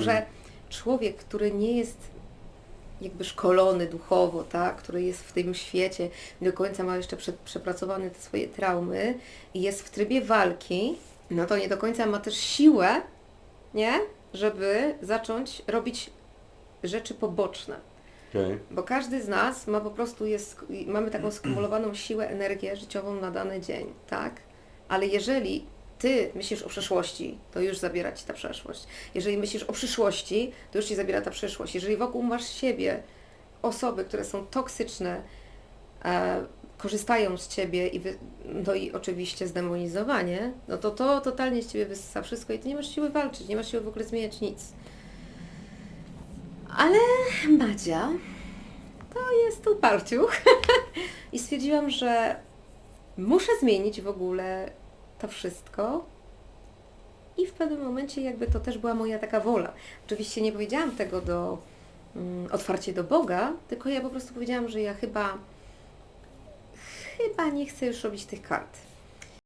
Że człowiek, który nie jest jakby szkolony duchowo, tak, który jest w tym świecie, nie do końca ma jeszcze prze, przepracowane te swoje traumy i jest w trybie walki, no to nie do końca ma też siłę, nie, żeby zacząć robić rzeczy poboczne. Okej. Bo każdy z nas ma po prostu jest, mamy taką skumulowaną siłę, energię życiową na dany dzień, tak? Ale jeżeli ty myślisz o przeszłości, to już zabiera ci ta przeszłość. Jeżeli myślisz o przyszłości, to już ci zabiera ta przyszłość. Jeżeli wokół masz siebie osoby, które są toksyczne, e, korzystają z ciebie i wy, no i oczywiście zdemonizowanie, no to to totalnie z ciebie wysysa wszystko i ty nie masz siły walczyć, nie masz siły w ogóle zmieniać nic. Ale Madzia to jest uparciuch i stwierdziłam, że muszę zmienić w ogóle to wszystko i w pewnym momencie jakby to też była moja taka wola. Oczywiście nie powiedziałam tego do mm, otwarcie do Boga, tylko ja po prostu powiedziałam, że ja chyba chyba nie chcę już robić tych kart.